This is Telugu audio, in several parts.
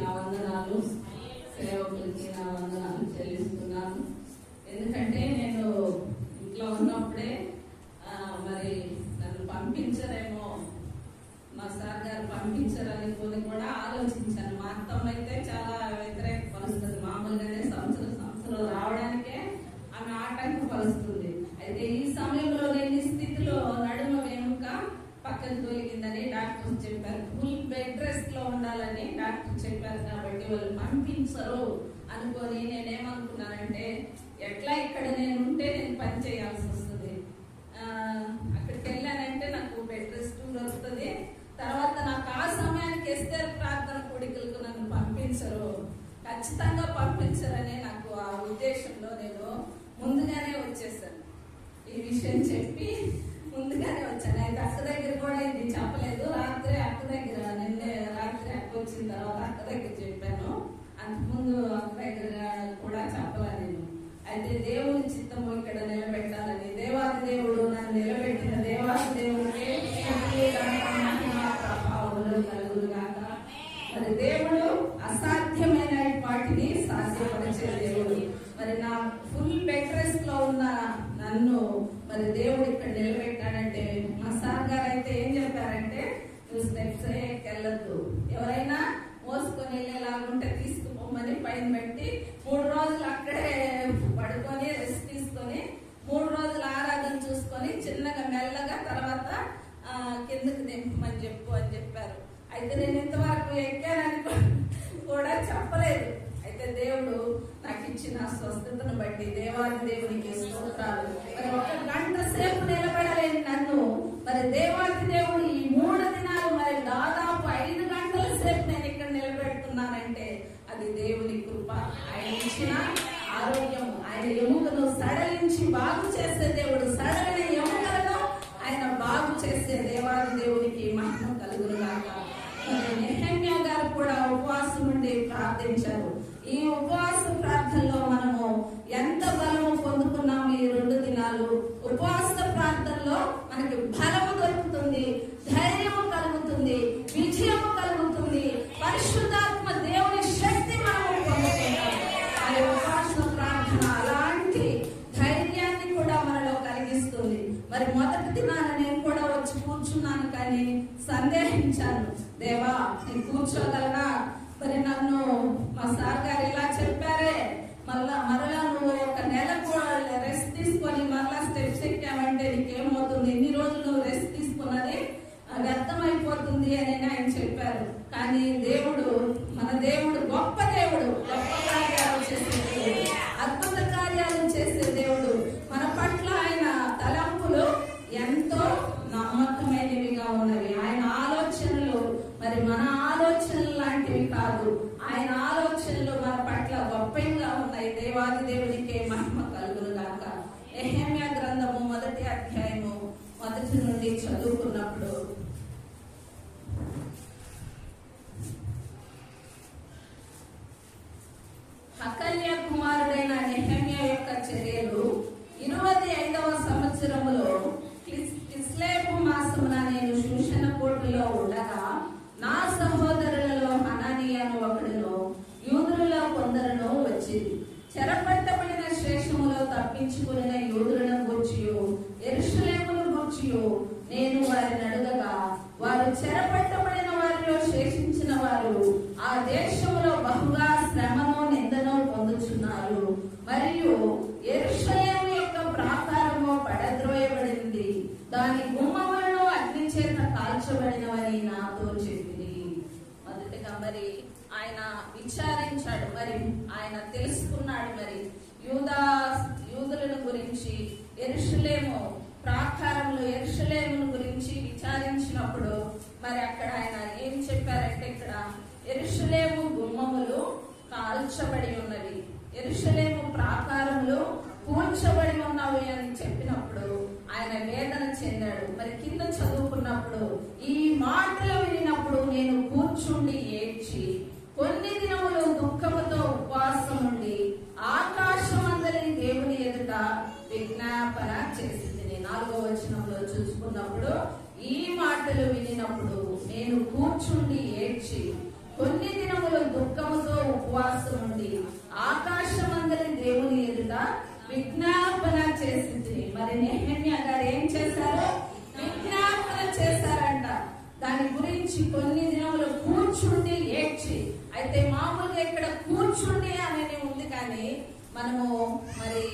నా వందనాలు. సేవకులకి నా వందనాలు చెల్లిస్తున్నాను. ఎందుకంటే నేను ఇంట్లో ఉన్నప్పుడే మరి నన్ను పంపించరేమో మా సార్ గారు పంపించరని కొన్ని కూడా ఆలోచించాను. మా అత్తమ్మ అయితే చాలా వ్యతిరేక పరుస్తుంది మామూలుగానే సంవత్సరం సంవత్సరం రావడానికే ఆమె ఆటంకం పరుస్తుంది అయితే ఈ సమయంలో నేను పక్కన తొలిగిందని డాక్టర్ చెప్పారు. ఫుల్ బెడ్ రెస్ట్లో ఉండాలని డాక్టర్ చెప్పారు కాబట్టి వాళ్ళు పంపించరు. అనుకొని నేనేమనుకున్నానంటే ఎట్లా ఇక్కడ నేను ఉంటే నేను పని చేయాల్సి వస్తుంది. అక్కడికి వెళ్ళానంటే నాకు బెడ్ రెస్ట్ దొరుకుతుంది. తర్వాత నాకు ఆ సమయానికి ఇస్తే ప్రార్థన కోడికలకు నన్ను పంపించరు. ఖచ్చితంగా పంపించరనే నాకు ఆ ఉద్దేశంలో నేను ముందుగానే వచ్చేసాను. ఈ విషయం చెప్పి ముందుగానే వచ్చాను. అయితే అక్క దగ్గర కూడా ఇది చెప్పలేదు. రాత్రి అక్క దగ్గర నిన్నే రాత్రి అక్క వచ్చిన తర్వాత అక్క దగ్గర చెప్పాను. అంతకుముందు అక్క దగ్గర కూడా చెప్పలే నేను. అయితే దేవుని చిత్తము ఇక్కడ నిలబెట్టాలని దేవాది దేవుడు నన్ను నిలబెట్టిన దేవాది దేవుడికి ప్రభావములు మరి దేవుడు అసాధ్యమైన వాటిని సాధ్యపరిచే దేవుడు. మరి నా ఫుల్ బెడ్ రెస్ట్లో ఉన్న నన్ను మరి దేవుడు ఇక్కడ నిలబెట్టాడంటే సార్ గారు అయితే ఏం చెప్పారంటే నువ్వు స్టెప్స్ వెళ్ళొద్దు ఎవరైనా మోసుకొని వెళ్ళేలాగుంటే తీసుకుపోమని పైన పెట్టి మూడు రోజులు అక్కడే పడుకొని రెస్ట్ తీసుకొని మూడు రోజులు ఆరాధన చూసుకొని చిన్నగా మెల్లగా తర్వాత కిందకి దింపమని చెప్పు అని చెప్పారు. అయితే నేను ఇంతవరకు ఎక్కానని కూడా చెప్పలేదు. దేవుడు నాకు ఇచ్చిన స్వస్థతను బట్టి దేవాది దేవునికి స్తోత్రాలు. మరి ఒక గంట సేపు నిలబడలేని నన్ను మరి దేవాది దేవుడు ఈ మూడు దినాలు మరి దాదాపు ఐదు గంటల సేపు నేను ఇక్కడ నిలబెడుతున్నానంటే అది దేవుని కృప. ఆయన ఇచ్చిన ఆరోగ్యం ఆయన ఎముకను సడలించి బాగు చేసే దేవుడు సడలిన ఎముకలను ఆయన బాగు చేసే దేవాది దేవునికి మహిమ కలుగునుగాక మరి నెహమ్యా గారు కూడా ఉపవాసం ఉండి ప్రార్థించారు. ఈ ఉపవాస ప్రార్థనలో మనము ఎంత బలం పొందుకున్నాము ఈ రెండు దినాలు ఉపవాస ప్రార్థనలో మనకి బలము దొరుకుతుంది ధైర్యము కలుగుతుంది విజయము కలుగుతుంది పరిశుద్ధాత్మ దేవుని శక్తి మనము పొందుకుంటాం ఆ ఉపవాస ప్రార్థన అలాంటి ధైర్యాన్ని కూడా మనలో కలిగిస్తుంది మరి మొదటి దినాన నేను కూడా వచ్చి కూర్చున్నాను కానీ సందేహించాను దేవా నేను కూర్చోగలనా మరి నన్ను మా సార్ గారు ఇలా చెప్పారే మళ్ళా మరలా నువ్వు ఒక నెల కూడా రెస్ట్ తీసుకొని మరలా స్టెప్స్ ఎక్కావంటే నీకేమవుతుంది ఇన్ని రోజులు నువ్వు రెస్ట్ తీసుకున్నది ఆ, వ్యర్థమైపోతుంది అని ఆయన చెప్పారు కానీ దేవుడు మన దేవుడు గొప్ప దేవుడు గొప్ప కార్యాలు చేసే దేవుడు అద్భుత కార్యాలు చేసే దేవుడు. మన పట్ల ఆయన తలంపులు ఎంతో నమ్మకమైనవిగా ఉన్నవి. ఆయన ఆలోచనలు మరి మన ఆలోచనలు లాంటివి కాదు. ఆయన ఆలోచనలు మన పట్ల గొప్పగా ఉన్నాయి. దేవాది దేవునికే మహిమ కలుగును గాక ఎహమ్య గ్రంథము మొదటి అధ్యాయము మొదటి నుండి చదువుకున్నప్పుడు సంవత్సరములో కిస్- మాసమున నేను శూషణ కోటలో ఉండగా నా సహోదరులలో హనానియాను ఒకడును యూదులలో కొందరును వచ్చింది చెరపట్టబడిన శేషములో తప్పించుకుని యూదులను గూర్చియు ఎరుషలేమును గూర్చియు నేను వారిని అడుగగా వారు చెరపట్టబడిన వారిలో శేషించిన వారు ఆ దేశంలో బహుగా శ్రమను నిందను పొందుచున్నారు మరియు ఎరుషలేము యొక్క ప్రాకారము పడద్రోయబడింది దాని గుమ్మములను అగ్ని చేత కాల్చబడినవని నాతో చెప్పింది మొదటిగా మరి ఆయన విచారించాడు మరి ఆయన తెలుసుకున్నాడు మరి యూదా యూదులను గురించి ఎరుషులేము ప్రాకారంలో ఎరుషులేమును గురించి విచారించినప్పుడు మరి అక్కడ ఆయన ఏం చెప్పారంటే ఇక్కడ ఎరుషులేము గుమ్మములు కాల్చబడి ఉన్నవి. ఎరుషులేము ప్రాకారంలో కూల్చబడి ఉన్నవి అని చెప్పినప్పుడు ఆయన వేదన చెందాడు. మరి కింద చదువుకున్నప్పుడు ఈ మాటలు వినినప్పుడు నేను కూర్చుండి ఏడ్చి కొన్ని దినములు దుఃఖముతో ఉపవాసం ఉండి ఆకాశ నాలుగో వచనంలో చూసుకున్నప్పుడు ఈ మాటలు వినినప్పుడు నేను కూర్చుండి ఏడ్చి కొన్ని దినములు దుఃఖముతో ఉపవాసం ఉండి ఆకాశమందరి దేవుని ఎదుట విజ్ఞాపన చేసింది. మరి నేహన్య గారు ఏం చేశారు? విజ్ఞాపన చేశారంట. దాని గురించి కొన్ని దినములు కూర్చుండి ఏడ్చి అయితే మామూలుగా ఇక్కడ కూర్చుండి అనేది ఉంది కానీ మనము మరి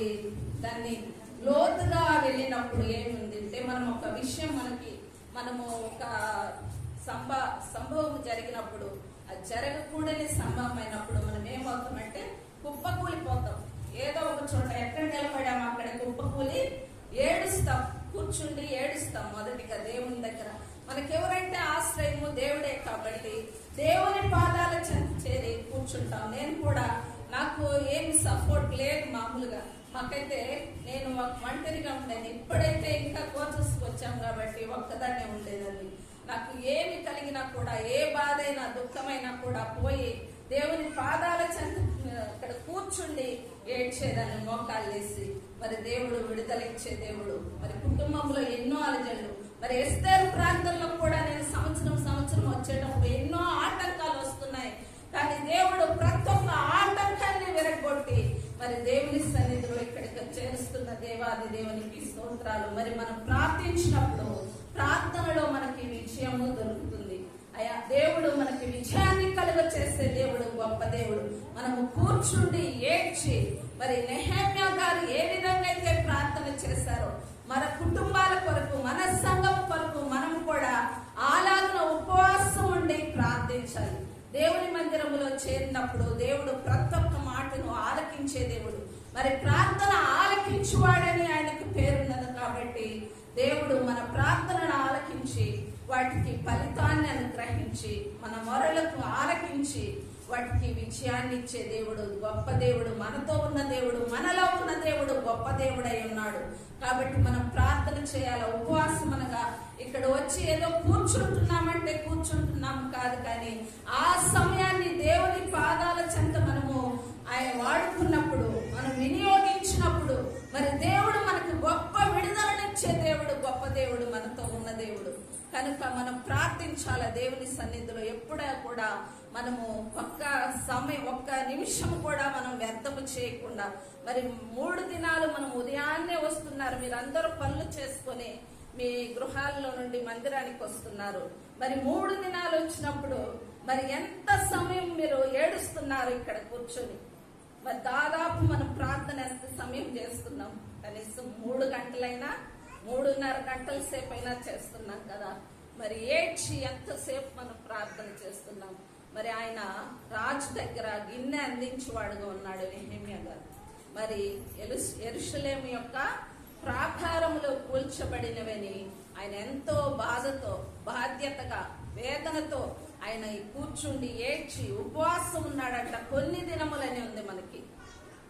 దాన్ని లోతుగా వెళ్ళినప్పుడు ఏముంది అంటే మనం ఒక విషయం మనకి మనము ఒక సంభ సంభవం జరిగినప్పుడు అది జరగకూడని సంభవం అయినప్పుడు మనం ఏమవుతామంటే కుప్పకూలిపోతాం. ఏదో ఒక చోట ఎక్కడ నిలబడాము అక్కడ కుప్పకూలి ఏడుస్తాం. కూర్చుండి ఏడుస్తాం మొదటిగా దేవుని దగ్గర. మనకెవరంటే ఆశ్రయము దేవుడే కాబట్టి దేవుని పాదాల చెంత చేరి కూర్చుంటాం. నేను కూడా నాకు ఏమి సపోర్ట్ లేదు మామూలుగా. మాకైతే నేను ఒంటరిగా ఉండేది. ఇప్పుడైతే ఇంకా కోర్సెస్ వచ్చాం కాబట్టి ఒక్కదాన్నే ఉండేదాన్ని. నాకు ఏమి కలిగినా కూడా ఏ బాధ అయినా దుఃఖమైనా కూడా పోయి దేవుని పాదాల చెంత అక్కడ కూర్చుండి ఏడ్చేదాన్ని మోకాలు వేసి. మరి దేవుడు విడుదలిచ్చే దేవుడు. మరి కుటుంబంలో ఎన్నో అలజడులు. మరి ఎస్తేరు ప్రాంతంలో కూడా నేను సంవత్సరం సంవత్సరం వచ్చేటప్పుడు ఎన్నో ఆటంకాలు వస్తున్నాయి. కానీ దేవుడు ప్రతి ఒక్క ఆటంకాన్ని విరగొట్టి మరి దేవుని సన్నిధిలో ఇక్కడికి చేరుస్తున్న దేవాది దేవునికి స్తోత్రాలు. మరి మనం ప్రార్థించినప్పుడు ప్రార్థనలో మనకి విజయము దొరుకుతుంది. అయా దేవుడు మనకి విజయాన్ని కలుగ చేసే దేవుడు గొప్ప దేవుడు. మనము కూర్చుండి ఏడ్చి మరి నెహమ్య గారు ఏ విధంగా అయితే ప్రార్థన చేశారో మన కుటుంబాల కొరకు మన సంఘం కొరకు మనం కూడా అలాగిన ఉపవాసం ఉండి ప్రార్థించాలి. దేవుని మందిరములో చేరినప్పుడు దేవుడు ప్రతి ఒక్క మాటను ఆలకించే దేవుడు. మరి ప్రార్థన ఆలకించువాడని ఆయనకు పేరున్నది కాబట్టి దేవుడు మన ప్రార్థనను ఆలకించి వాటికి ఫలితాన్ని అనుగ్రహించి మన మొరలకు ఆలకించి వాటికి విజయాన్ని ఇచ్చే దేవుడు గొప్ప దేవుడు మనతో ఉన్న దేవుడు మనలో ఉన్న దేవుడు గొప్ప దేవుడై ఉన్నాడు. కాబట్టి మనం ప్రార్థన చేయాలి? ఉపవాసం అనగా ఇక్కడ వచ్చి ఏదో కూర్చుంటున్నామంటే కూర్చుంటున్నాం కాదు కానీ ఆ సమయాన్ని దేవుని పాదాల చెంత మనము ఆయన వాడుకున్నప్పుడు మనం వినియోగించినప్పుడు మరి దేవుడు మనకు గొప్ప విడుదలనిచ్చే దేవుడు గొప్ప దేవుడు మనతో ఉన్న దేవుడు కనుక మనం ప్రార్థించాల దేవుని సన్నిధిలో? ఎప్పుడా కూడా మనము ఒక్క సమయం ఒక్క నిమిషం కూడా మనం వ్యర్థము చేయకుండా మరి మూడు దినాలు మనం ఉదయాన్నే వస్తున్నారు మీరందరూ పనులు చేసుకొని మీ గృహాల్లో నుండి మందిరానికి వస్తున్నారు. మరి మూడు దినాలు వచ్చినప్పుడు మరి ఎంత సమయం మీరు ఏడుస్తున్నారు ఇక్కడ కూర్చొని? మరి దాదాపు మనం ప్రార్థన సమయం చేస్తున్నాం. కనీసం మూడు గంటలైనా మూడున్నర గంటల సేపు అయినా చేస్తున్నాం కదా. మరి ఏడ్చి ఎంతసేపు మనం ప్రార్థన చేస్తున్నాం? మరి ఆయన రాజు దగ్గర గిన్నె అందించేవాడుగా ఉన్నాడు నెహమ్య గారు. మరి ఎలుస్ ఎరుషలేము యొక్క ప్రాకారములో కూల్చబడినవని ఆయన ఎంతో బాధతో బాధ్యతగా వేదనతో ఆయన కూర్చుండి ఏడ్చి ఉపవాసం ఉన్నాడంట. కొన్ని దినములని ఉంది మనకి.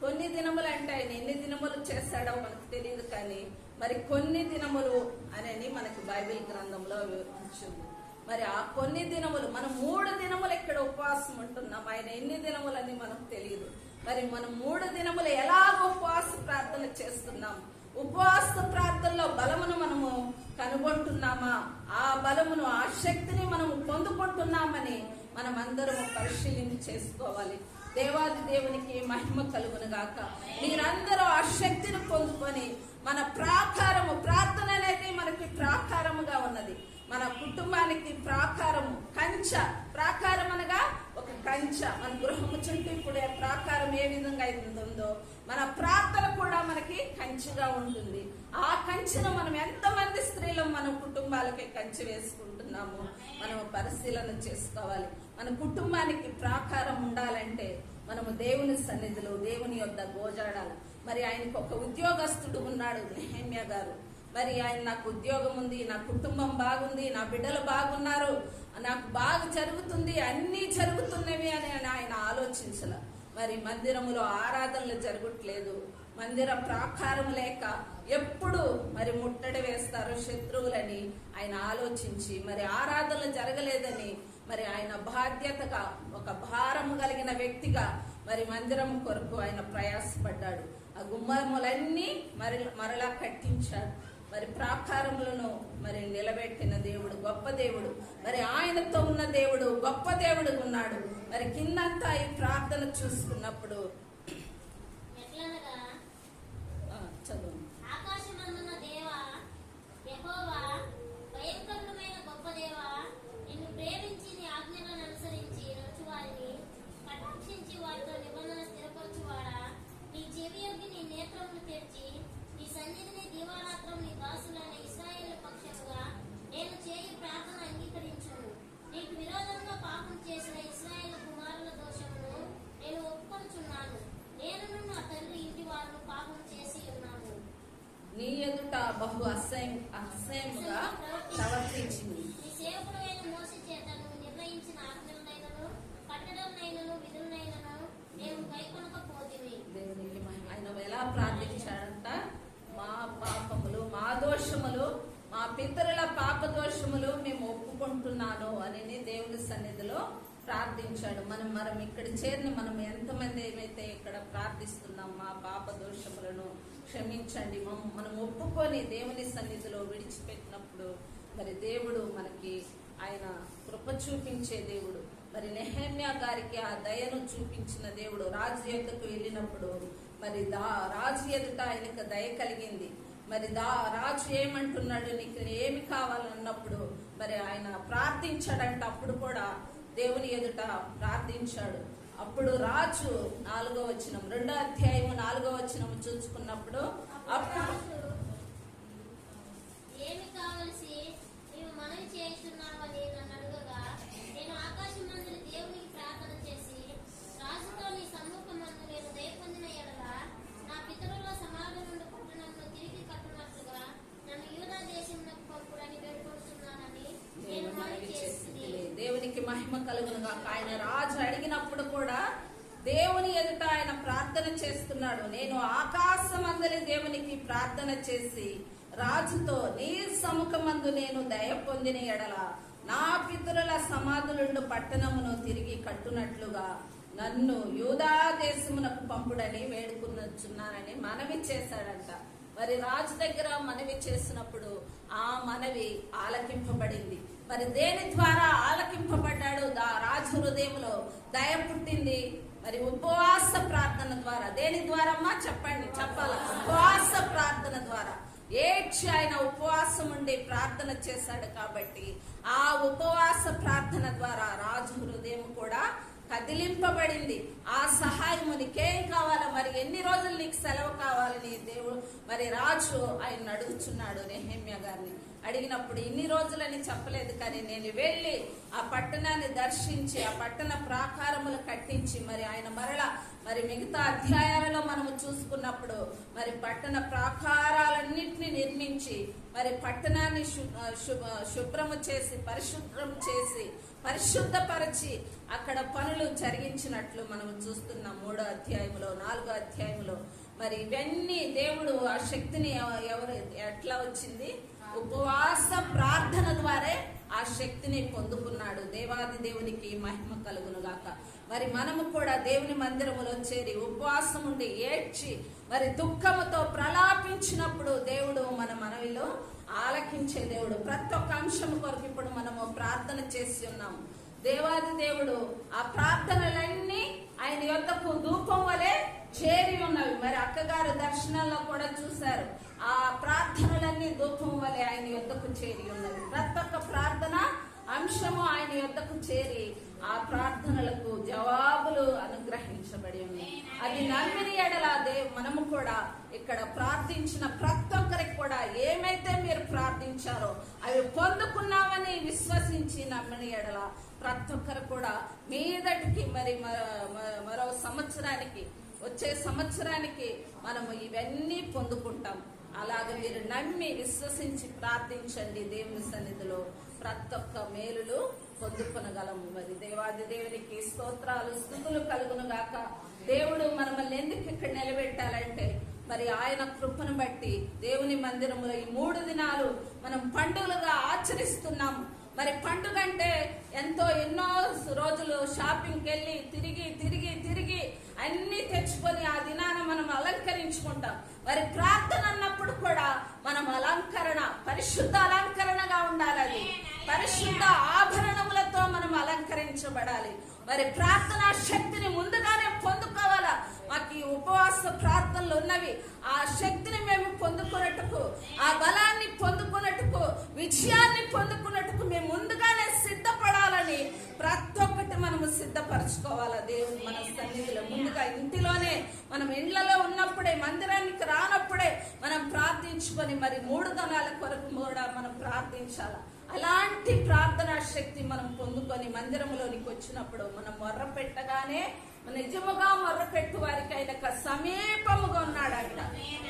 కొన్ని దినములు అంటే ఆయన ఎన్ని దినములు చేశాడో మనకు తెలియదు కానీ మరి కొన్ని దినములు అనేది మనకి బైబిల్ గ్రంథంలో వివరించింది. మరి ఆ కొన్ని దినములు మనం మూడు దినములు ఇక్కడ ఉపవాసం ఉంటున్నాం ఆయన ఎన్ని దినములని మనకు తెలియదు మరి మనం మూడు దినములు ఎలాగ ఉపవాస ప్రార్థన చేస్తున్నాం? ఉపవాస ప్రార్థనలో బలమును మనము కనుగొంటున్నామా? ఆ బలమును ఆ శక్తిని మనము పొందుకుంటున్నామని మనం అందరం పరిశీలన చేసుకోవాలి. దేవాది దేవునికి మహిమ కలుగును గాక మీరందరూ ఆ శక్తిని పొందుకొని మన ప్రాకారము ప్రార్థన అనేది మనకి ప్రాకారముగా ఉన్నది. మన కుటుంబానికి ప్రాకారము కంచ. ప్రాకారం అనగా ఒక కంచ. మన గృహము చుట్టూ ఇప్పుడు ప్రాకారం ఏ విధంగా అయితే ఉందో మన ప్రార్థన కూడా మనకి కంచిగా ఉంటుంది. ఆ కంచెను మనం ఎంతమంది స్త్రీలు మన కుటుంబాలకి కంచె వేసుకుంటున్నాము మనం పరిశీలన చేసుకోవాలి. మన కుటుంబానికి ప్రాకారం ఉండాలంటే మనము దేవుని సన్నిధిలో దేవుని యొక్క గోజాడాలి. మరి ఆయనకు ఒక ఉద్యోగస్తుడు ఉన్నాడు హేమ్య గారు. మరి ఆయన నాకు ఉద్యోగం ఉంది నా కుటుంబం బాగుంది నా బిడ్డలు బాగున్నారు నాకు బాగా జరుగుతుంది అన్నీ జరుగుతున్నవి అని ఆయన ఆలోచించల. మరి మందిరములో ఆరాధనలు జరగట్లేదు. మందిర ప్రాకారం లేక ఎప్పుడు మరి ముట్టడి వేస్తారు శత్రువులని ఆయన ఆలోచించి మరి ఆరాధనలు జరగలేదని మరి ఆయన బాధ్యతగా ఒక భారము కలిగిన వ్యక్తిగా మరి మందిరం కొరకు ఆయన ప్రయాసపడ్డాడు. ఆ గుమ్మములన్నీ మరి మరలా కట్టించాడు. మరి ప్రాకారములను మరి నిలబెట్టిన దేవుడు గొప్ప దేవుడు. మరి ఆయనతో ఉన్న దేవుడు గొప్ప దేవుడు ఉన్నాడు. మరి కిందంతా ఈ ప్రార్థన చూసుకున్నప్పుడు ఆ, చదువు ఆకాశమందున్న దేవా యెహోవా భయంకరుడమైన గొప్ప దేవా నిన్ను ప్రేమించి నీ ఆజ్ఞలను అనుసరించి నడుచువారిని కటాక్షించి వారితో నిబంధన స్థిరపరచువాడా నీ చెవియొగ్గి నీ నేత్రములు తెరిచి నీ సన్నిధిని దీవారాత్రం నీ దాసులైన ఇస్రాయేల్ పక్షముగా నేను చేయు ప్రార్థన అంగీకరించును నీకు విరోధంగా పాపం చేసిన ఇస్రాయేల్ కుమారుల దోషమును నేను ఒప్పుకొనుచున్నాను నేను నా తండ్రి ఇంటి వారు పాపం చేసి ఉన్నాము నీ ఎదుట బహు అసహ్యం అసహ్యముగా ప్రవర్తించింది నీ సేవకుడు అయిన మోసే చేత నువ్వు నిర్ణయించిన ఆజ్ఞలనైనను కట్టడంనైనను విధులనైనను నేను కైకొనకపోతివి దేవునికి మహిమ. ఆయన ఎలా ప్రార్థించాడంట మా పాపములు మా దోషములు మా పితరుల పాప దోషములు మేము ఒప్పుకుంటున్నాను అని దేవుని సన్నిధిలో ప్రార్థించాడు. మనం మనం ఇక్కడ చేరిన మనం ఎంతమంది ఏమైతే ఇక్కడ ప్రార్థిస్తున్నాం మా పాప దోషములను క్షమించండి మనం ఒప్పుకొని దేవుని సన్నిధిలో విడిచిపెట్టినప్పుడు మరి దేవుడు మనకి ఆయన కృప చూపించే దేవుడు. మరి నెహమ్యా గారికి ఆ దయను చూపించిన దేవుడు రాజు ఎద్దకు వెళ్ళినప్పుడు మరి దా రాజు ఎదుట ఆయనకు దయ కలిగింది. మరి దా రాజు ఏమంటున్నాడు? నీకు ఏమి కావాలన్నప్పుడు మరి ఆయన ప్రార్థించాడంట. అప్పుడు కూడా దేవుని ఎదుట ప్రార్థించాడు. అప్పుడు రాజు నాలుగో వచనం రెండో అధ్యాయము నాలుగో వచనం చూసుకున్నప్పుడు అప్పుడు రాజు ఏమి కావలసి నీవు మనవి చేస్తున్నావని నన్ను అడుగగా నేను ఆకాశం మందులు దేవునికి ప్రార్థన చేసి రాజుతో నీ సమ్ముఖమందు నేను దయ పొందిన ఎడల నా పితరుల సమాధి నుండి పట్టణంలో తిరిగి కట్టునట్లుగా నన్ను యూదా దేశంలోకి పంపుడని వేడుకొడుతున్నానని నేను నేను మనవి మనవి చేసింది చేసింది దేవునికి మహిమ కలుగును గాక ఆయన రాజు అడిగినప్పుడు కూడా దేవుని ఎదుట ఆయన ప్రార్థన చేస్తున్నాడు నేను ఆకాశం అందరి దేవునికి ప్రార్థన చేసి రాజుతో నీ సముఖమందు నేను దయ పొందిన ఎడల నా పితరుల సమాధులుండు పట్టణమును తిరిగి కట్టునట్లుగా నన్ను యూదా దేశమునకు పంపుడని వేడుకున్నచున్నానని మనవి చేశాడంట. మరి రాజు దగ్గర మనవి చేసినప్పుడు ఆ మనవి ఆలకింపబడింది. మరి దేని ద్వారా ఆలకింపబడ్డాడు దా రాజు హృదయంలో దయ పుట్టింది. మరి ఉపవాస ప్రార్థన ద్వారా దేని ద్వారా చెప్పండి చెప్పాల? ఉపవాస ప్రార్థన ద్వారా. ఏడ్చి ఆయన ఉపవాసం ఉండి ప్రార్థన చేశాడు కాబట్టి ఆ ఉపవాస ప్రార్థన ద్వారా రాజు హృదయం కూడా కదిలింపబడింది. ఆ సహాయము నీకేం కావాలో? మరి ఎన్ని రోజులు నీకు సెలవు కావాలని దేవుడు? మరి రాజు ఆయన అడుగుచున్నాడు నెహమ్య గారిని. అడిగినప్పుడు ఇన్ని రోజులని చెప్పలేదు కానీ నేను వెళ్ళి ఆ పట్టణాన్ని దర్శించి ఆ పట్టణ ప్రాకారములు కట్టించి మరి ఆయన మరల మరి మిగతా అధ్యాయాలలో మనము చూసుకున్నప్పుడు మరి పట్టణ ప్రాకారాలన్నింటినీ నిర్మించి మరి పట్టణాన్ని శుభ్రము చేసి పరిశుభ్రం చేసి పరిశుద్ధపరచి అక్కడ పనులు జరిగించినట్లు మనం చూస్తున్నాం మూడో అధ్యాయంలో నాలుగో అధ్యాయంలో మరి ఇవన్నీ దేవుడు ఆ శక్తిని ఎవరు ఎట్లా వచ్చింది? ఉపవాస ప్రార్థన ద్వారే ఆ శక్తిని పొందుకున్నాడు. దేవాది దేవునికి మహిమ కలుగును గాక మరి మనము కూడా దేవుని మందిరములో చేరి ఉపవాసం ఉండి ఏడ్చి మరి దుఃఖముతో ప్రలాపించినప్పుడు దేవుడు మన మనవిలో ఆలకించే దేవుడు. ప్రతి ఒక్క అంశం కొరకు ఇప్పుడు మనము ప్రార్థన చేసి ఉన్నాము దేవాది దేవుడు ఆ ప్రార్థనలన్నీ ఆయన యొక్కకు ధూపం వలె చేరి ఉన్నవి. మరి అక్కగారు దర్శనంలో కూడా చూశారు. ఆ ప్రార్థనలన్నీ ధూపం వలె ఆయన యొద్దకు చేరి ఉన్నవి. ప్రతి ఒక్క ప్రార్థన అంశము ఆయన యొద్దకు చేరి ఆ ప్రార్థనలకు జవాబులు అనుగ్రహించబడి ఉన్నాయి అది నమ్మిని ఎడలాదే మనము కూడా ఇక్కడ ప్రార్థించిన ప్రతి ఒక్కరికి కూడా ఏమైతే మీరు ప్రార్థించారో అవి పొందుకున్నామని విశ్వసించి నమ్మిని ఎడల ప్రతి ఒక్కరు కూడా మీదటికి మరి మరో సంవత్సరానికి వచ్చే సంవత్సరానికి మనము ఇవన్నీ పొందుకుంటాం. అలాగే మీరు నమ్మి విశ్వసించి ప్రార్థించండి దేవుని సన్నిధిలో. ప్రతి ఒక్క మేలులు పొందుకొనగలము మరి దేవాది దేవునికి స్తోత్రాలు స్థుతులు కలుగును గాక. దేవుడు మనల్ని ఎందుకు ఇక్కడ నిలబెట్టాలంటే మరి ఆయన కృపను బట్టి దేవుని మందిరములో ఈ మూడు దినాలు మనం పండుగలుగా ఆచరిస్తున్నాము. మరి పండుగ అంటే ఎంతో ఎన్నో రోజులు షాపింగ్కి వెళ్ళి తిరిగి తిరిగి తిరిగి అన్ని తెచ్చుకొని ఆ దినాన మనం అలంకరించుకుంటాం. మరి ప్రార్థన అన్నప్పుడు కూడా మనం అలంకరణ పరిశుద్ధ అలంకరణగా ఉండాలి అది. పరిశుద్ధ ఆభరణములతో మనం అలంకరించబడాలి. మరి ప్రార్థనా శక్తిని ముందుగానే పొందుకోవాలా? మాకు ఈ ఉపవాస ప్రార్థనలు ఉన్నవి. ఆ శక్తిని మేము పొందుకున్నట్టుకు ఆ బలాన్ని పొందుకున్నట్టుకు విజయాన్ని పొందుకున్నట్టుకు మేము ముందుగానే సిద్ధపడాలని ప్రతి ఒక్కటి మనము సిద్ధపరచుకోవాలా? దేవుని మన సన్నిధిలో ముందుగా ఇంటిలోనే మనం ఇండ్లలో ఉన్నప్పుడే మందిరానికి రానప్పుడే మనం ప్రార్థించుకొని మరి మూడు దినాల కొరకు కూడా మనం ప్రార్థించాలా? అలాంటి ప్రార్థనా శక్తి మనం పొందుకొని మందిరంలోనికి వచ్చినప్పుడు మనం మొర్ర పెట్టగానే నిజముగా మొర్ర పెట్టు వారికి ఆయన సమీపముగా ఉన్నాడు ఆయన.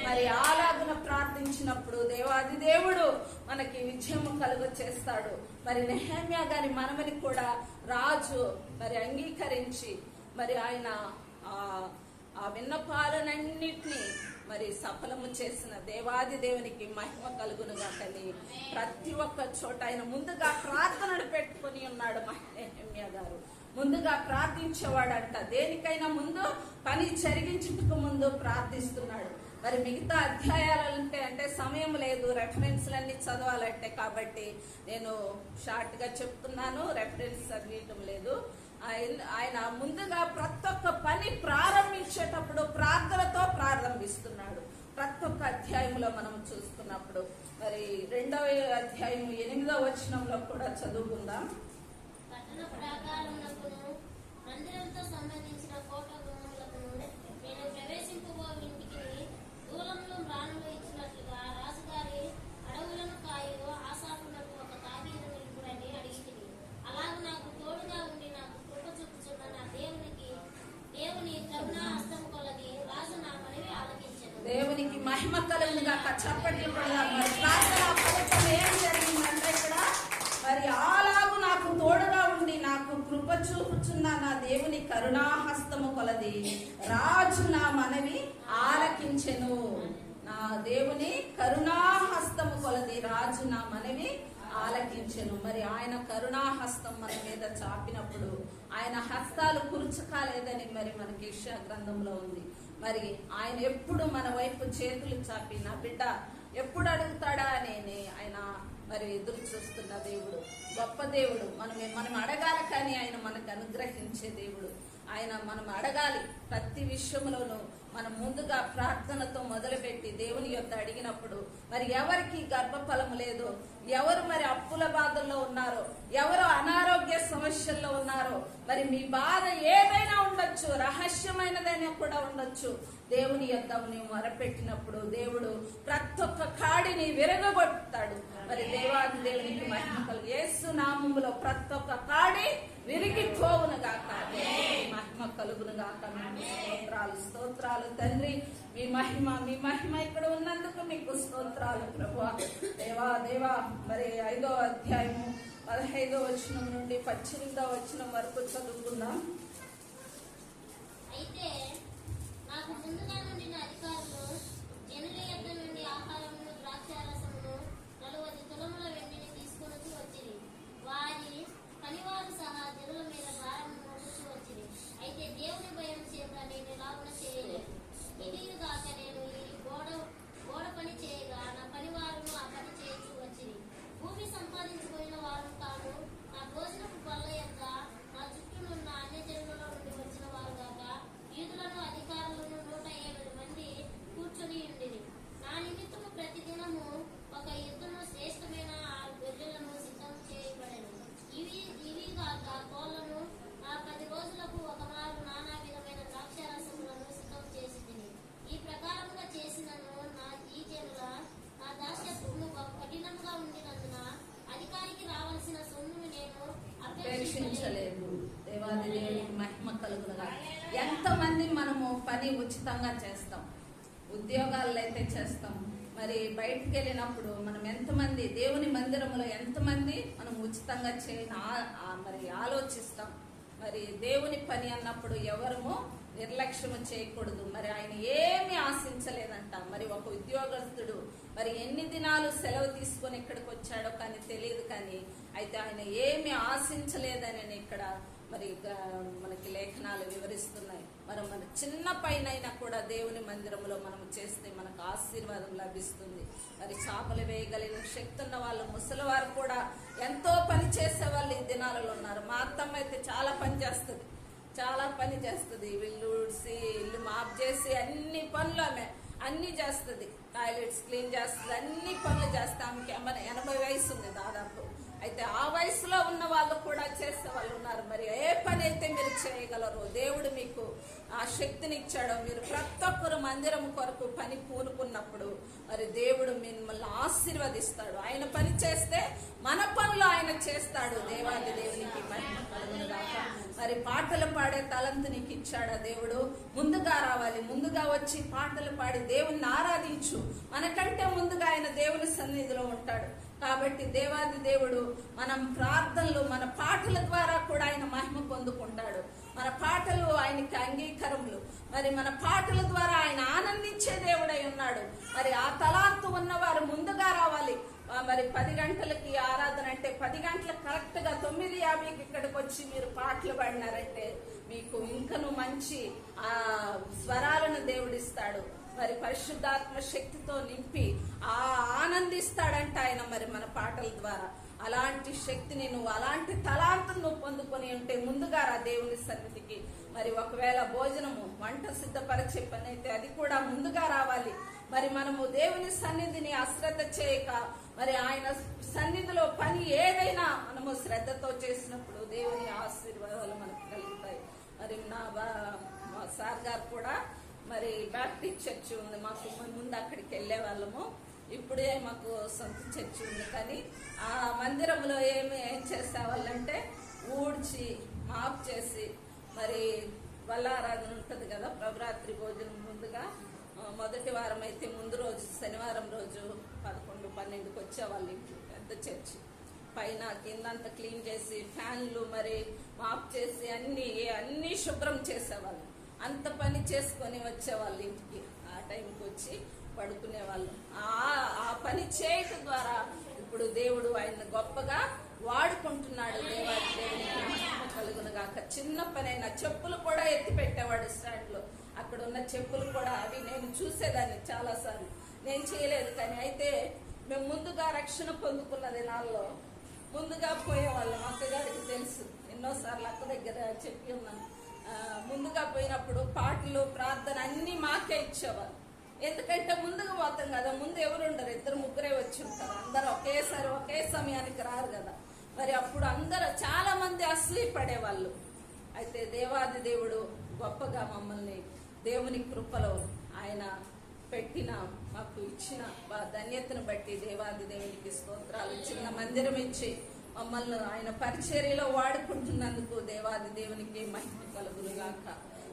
మరి అలాగున ప్రార్థించినప్పుడు దేవాది దేవుడు మనకి విజయము కలుగ చేస్తాడు. మరి నెహమ్యా గారి మనమని కూడా రాజు మరి అంగీకరించి మరి ఆయన ఆ ఆ విన్నపాలనన్నిటినీ మరి సఫలము చేసిన దేవాది దేవునికి మహిమ కలుగును గాకని ప్రతి ఒక్క చోట ఆయన ముందుగా ప్రార్థనలు పెట్టుకుని ఉన్నాడు మహిళ గారు. ముందుగా ప్రార్థించేవాడంట. దేనికైనా ముందు పని జరిగించుటకు ముందు ప్రార్థిస్తున్నాడు. మరి మిగతా అధ్యాయాలు ఉంటే అంటే సమయం లేదు రెఫరెన్స్లన్నీ చదవాలంటే కాబట్టి నేను షార్ట్గా చెప్తున్నాను రెఫరెన్స్ చదివటం లేదు. ఆయన- ఆయన ముందుగా ప్రతి ఒక్క పని ప్రారంభించేటప్పుడు ప్రార్థనతో ప్రారంభిస్తున్నాడు. ప్రతి ఒక్క అధ్యాయంలో మనం చూస్తున్నప్పుడు మరి రెండవ అధ్యాయం ఎనిమిదవ వచనంలో కూడా చదువుకుందాం. పట్టణ ప్రాకారములకును మందిరంతో సంబంధించిన కోట గుమ్మములకును నేను ప్రవేశింపబో ఇంటికి దూరంలో ప్రాణులు ఇచ్చినట్లుగా రాజుగారి అడవులను కాయు ఆశాపునకు ఒక తాగీదు నిలుపుడని అడిగితిని అలాగ నాకు తోడుగా ఉండి నాకు కృప చూపుచున్న నా దేవునికి దేవుని కరుణా హస్తం కొలది రాజు నా మనవి ఆలకించెను దేవునికి మహిమ కలుగునుగా చప్పట్లు కొడదాం. మరి ప్రార్థన ఫలితం ఏం జరిగిందంటే ఇక్కడ మరి అలాగు నాకు తోడుగా ఉండి నాకు కృప చూపుచున్న నా దేవుని కరుణాహస్తము కొలది రాజు నా మనవి ఆలకించెను నా దేవుని కరుణాహస్తము కొలది రాజు నా మనవి ఆలకించను. మరి ఆయన కరుణాహస్తం మన మీద చాపినప్పుడు ఆయన హస్తాలు కురుచకాలేదని మరి మనకి యెషయా గ్రంథంలో ఉంది. మరి ఆయన ఎప్పుడు మన వైపు చేతులు చాపి నా బిడ్డ ఎప్పుడు అడుగుతాడా? అని ఆయన మరి ఎదురు చూస్తున్న దేవుడు. గొప్ప దేవుడు. మనం మనం అడగాలి కానీ ఆయన మనకు అనుగ్రహించే దేవుడు. ఆయన మనం అడగాలి ప్రతి విషయంలోనూ. మనం ముందుగా ప్రార్థనతో మొదలుపెట్టి దేవుని యొక్క అడిగినప్పుడు మరి ఎవరికి గర్భఫలం లేదు? ఎవరు మరి అప్పుల బాధల్లో ఉన్నారో? ఎవరు అనారోగ్య సమస్యల్లో ఉన్నారో? మరి మీ బాధ ఏదైనా ఉండొచ్చు రహస్యమైనదైనా కూడా ఉండొచ్చు. దేవుని యొక్క నువ్వు మొరపెట్టినప్పుడు దేవుడు ప్రతి ఒక్క కాడిని విరగొడతాడు మరి దేవాది దేవునికి మహిమ ఏసు యేసు నామములో ప్రతి ఒక్క కాడి విరిగిపోవును గాక. మహిమ కలుగును గాక. స్తోత్రాలు స్తోత్రాలు తండ్రి. మీ మహిమ మీ మహిమ ఇక్కడ ఉన్నందుకు మీకు స్తోత్రాలు ప్రభు దేవా దేవా మరి ఐదో అధ్యాయము పదహైదో వచనం నుండి పద్దెనిమిదో వచనం వరకు చదువుకుందాం. అయితే నాకు ముందుగా నుండిన అధికారులు జనుల యొద్ద నుండి ఆహారమును ద్రాక్షారసమును నలువది తులముల వెండిని తీసుకొని వచ్చిరి. వారి పనివారు సహా జనుల మీద భారం మోపుచూ వచ్చిరి. అయితే దేవుని భయం చేత నేను లాభన చేయలేదు. ఇది కాక నేను ఈ గోడ గోడ పని చేయగా నా పనివారును ఆ పని చేయొచ్చు వచ్చింది భూమి సంపాదించుకున్న వారు తాను నా భోజనపు పళ్ళ యొక్క నా చుట్టూనున్న అన్య జనులలో నుండి వచ్చిన యూదులను అధికారులను నూట ఎనిమిది మంది కూర్చొని ఉండిరి నా నిమిత్తము ప్రతి దినము ఒక యుద్ధము శ్రేష్టమైన ఆరు గొర్రెలను సిద్ధం చేయబడెను ఇవి ఇవి కాక కోళ్ళను ఆ పది రోజులకు ఒక మారు నానా విధమైన ద్రాక్షారసములను సిద్ధం చేసి తిని ఈ ప్రకారముగా చేసినను నా ఈ జనుల నా దాస్యత్వము బహు కఠినముగా ఉండినందున అధికారికి రావాల్సిన సొమ్మును నేను అపేక్షించలేదు అపేక్షించలేదు దేవాది దేవునికి మహిమ కలుగునుగా ఎంతమంది మనము పని ఉచితంగా చేస్తాం ఉద్యోగాల్లో అయితే చేస్తాం మరి బయటికి వెళ్ళినప్పుడు మనం ఎంతమంది దేవుని మందిరంలో ఎంతమంది మనం ఉచితంగా చేయని మరి ఆలోచిస్తాం. మరి దేవుని పని అన్నప్పుడు ఎవరము నిర్లక్ష్యం చేయకూడదు. మరి ఆయన ఏమి ఆశించలేదంట. మరి ఒక ఉద్యోగస్తుడు మరి ఎన్ని దినాలు సెలవు తీసుకొని ఇక్కడికి వచ్చాడో కానీ తెలియదు కానీ అయితే ఆయన ఏమి ఆశించలేదని ఇక్కడ మరి మనకి లేఖనాలు వివరిస్తున్నాయి. మరి మన చిన్న పైనైనా కూడా దేవుని మందిరంలో మనం చేస్తే మనకు ఆశీర్వాదం లభిస్తుంది. మరి చేపలు వేయగలిగిన శక్తి ఉన్న వాళ్ళు ముసలివారు కూడా ఎంతో పని చేసే వాళ్ళు ఈ దినాలలో ఉన్నారు. మా అత్తమ్మ అయితే చాలా పని చేస్తుంది. చాలా పని చేస్తుంది. ఇల్లు ఊడ్చి ఇల్లు మాప్ చేసి అన్ని పనులు ఆమె అన్ని చేస్తుంది. టాయిలెట్స్ క్లీన్ చేస్తుంది. అన్ని పనులు చేస్తే ఆమెకి ఎనభై వయసు ఉంది దాదాపు. అయితే ఆ వయసులో ఉన్న వాళ్ళు కూడా చేసే వాళ్ళు ఉన్నారు. మరి ఏ పని అయితే మీరు చేయగలరు దేవుడు మీకు ఆ శక్తిని ఇచ్చాడో మీరు ప్రతి ఒక్కరు మందిరం కొరకు పని పూనుకున్నప్పుడు మరి దేవుడు మిమ్మల్ని ఆశీర్వదిస్తాడు. ఆయన పని చేస్తే మన పనులు ఆయన చేస్తాడు. దేవాది దేవునికి మహిమ మరి పాటలు పాడే తలంతు నీకు ఇచ్చాడా దేవుడు? ముందుగా రావాలి. ముందుగా వచ్చి పాటలు పాడి దేవుణ్ణి ఆరాధించు. మనకంటే ముందుగా ఆయన దేవుని సన్నిధిలో ఉంటాడు. కాబట్టి దేవాది దేవుడు మనం ప్రార్థనలు మన పాటల ద్వారా కూడా ఆయన మహిమ పొందుకుంటాడు. మన పాటలు ఆయనకి అంగీకారములు. మరి మన పాటల ద్వారా ఆయన ఆనందించే దేవుడై ఉన్నాడు. మరి ఆ తలాంతు ఉన్నవారు ముందుగా రావాలి. మరి పది గంటలకి ఆరాధన అంటే పది గంటలకు కరెక్ట్గా తొమ్మిది యాభైకి ఇక్కడికి వచ్చి మీరు పాటలు పాడినారంటే మీకు ఇంకను మంచి ఆ స్వరాలను దేవుడిస్తాడు మరి పరిశుద్ధాత్మ శక్తితో నింపి ఆనందిస్తాడంట ఆయన మరి మన పాటల ద్వారా. అలాంటి శక్తిని నువ్వు అలాంటి తలాంతం నువ్వు పొందుకొని ఉంటే ముందుగా రా దేవుని సన్నిధికి. మరి ఒకవేళ భోజనము వంట సిద్ధపరిచే పని అయితే అది కూడా ముందుగా రావాలి. మరి మనము దేవుని సన్నిధిని అశ్రద్ధ చేయక మరి ఆయన సన్నిధిలో పని ఏదైనా మనము శ్రద్ధతో చేసినప్పుడు దేవుని ఆశీర్వాదాలు మనకు కలుగుతాయి. మరి నా బా- మా సార్ గారు కూడా మరి బ్యాప్టిస్ట్ చర్చ్ ఉంది. మాకు ముందు అక్కడికి వెళ్ళే వాళ్ళము. ఇప్పుడే మాకు సొంత చర్చి ఉంది. కానీ ఆ మందిరంలో ఏమి ఏం చేసేవాళ్ళంటే ఊడ్చి మాప్ చేసి మరి వల్లారాధన ఉంటుంది కదా ప్రభరాత్రి భోజనం ముందుగా మొదటి వారం అయితే ముందు రోజు శనివారం రోజు పదకొండు పన్నెండుకి వచ్చేవాళ్ళు ఇంట్లో పెద్ద చర్చి. పైన కిందంతా క్లీన్ చేసి ఫ్యాన్లు మరి మాప్ చేసి అన్ని అన్నీ శుభ్రం చేసేవాళ్ళు. అంత పని చేసుకొని వచ్చేవాళ్ళు ఇంటికి. ఆ టైంకి వచ్చి పడుకునేవాళ్ళు. ఆ ఆ పని చేయటం ద్వారా ఇప్పుడు దేవుడు ఆయన గొప్పగా వాడుకుంటున్నాడు. దేవాది కలుగును గాక చిన్న పనైనా చెప్పులు కూడా ఎత్తి పెట్టేవాడు స్టాండ్లో అక్కడ ఉన్న చెప్పులు కూడా అవి నేను చూసేదాన్ని చాలా సార్లు నేను చేయలేదు కానీ అయితే మేము ముందుగా రక్షణ పొందుకున్న దినాల్లో ముందుగా పోయేవాళ్ళం. అక్కగారికి తెలుసు. ఎన్నోసార్లు అక్క దగ్గర చెప్పి ఉన్నాను. ముందుగా పోయినప్పుడు పాటలు ప్రార్థన అన్ని మాకే ఇచ్చేవారు. ఎందుకంటే ముందుగా పోతాం కదా ముందు ఎవరు ఉండరు. ఇద్దరు ముగ్గురే వచ్చి ఉంటారు. అందరూ ఒకేసారి ఒకే సమయానికి రారు కదా. మరి అప్పుడు అందరూ చాలా మంది అసలీ పడేవాళ్ళు. అయితే దేవాది దేవుడు గొప్పగా మమ్మల్ని దేవుని కృపలో ఆయన పెట్టిన మాకు ఇచ్చిన మా ధన్యతను బట్టి దేవాది దేవునికి స్తోత్రాలు చిన్న మందిరం ఇచ్చి మమ్మల్ని ఆయన పరిచర్యలో వాడుకుంటున్నందుకు దేవాది దేవునికి మహిమ కలుగులుగాక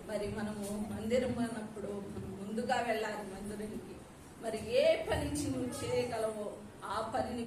మరి మనము మందిరం అన్నప్పుడు మనం ముందుగా వెళ్ళాలి మందిరానికి మరి ఏ పని నువ్వు చేయగలవో ఆ పనిని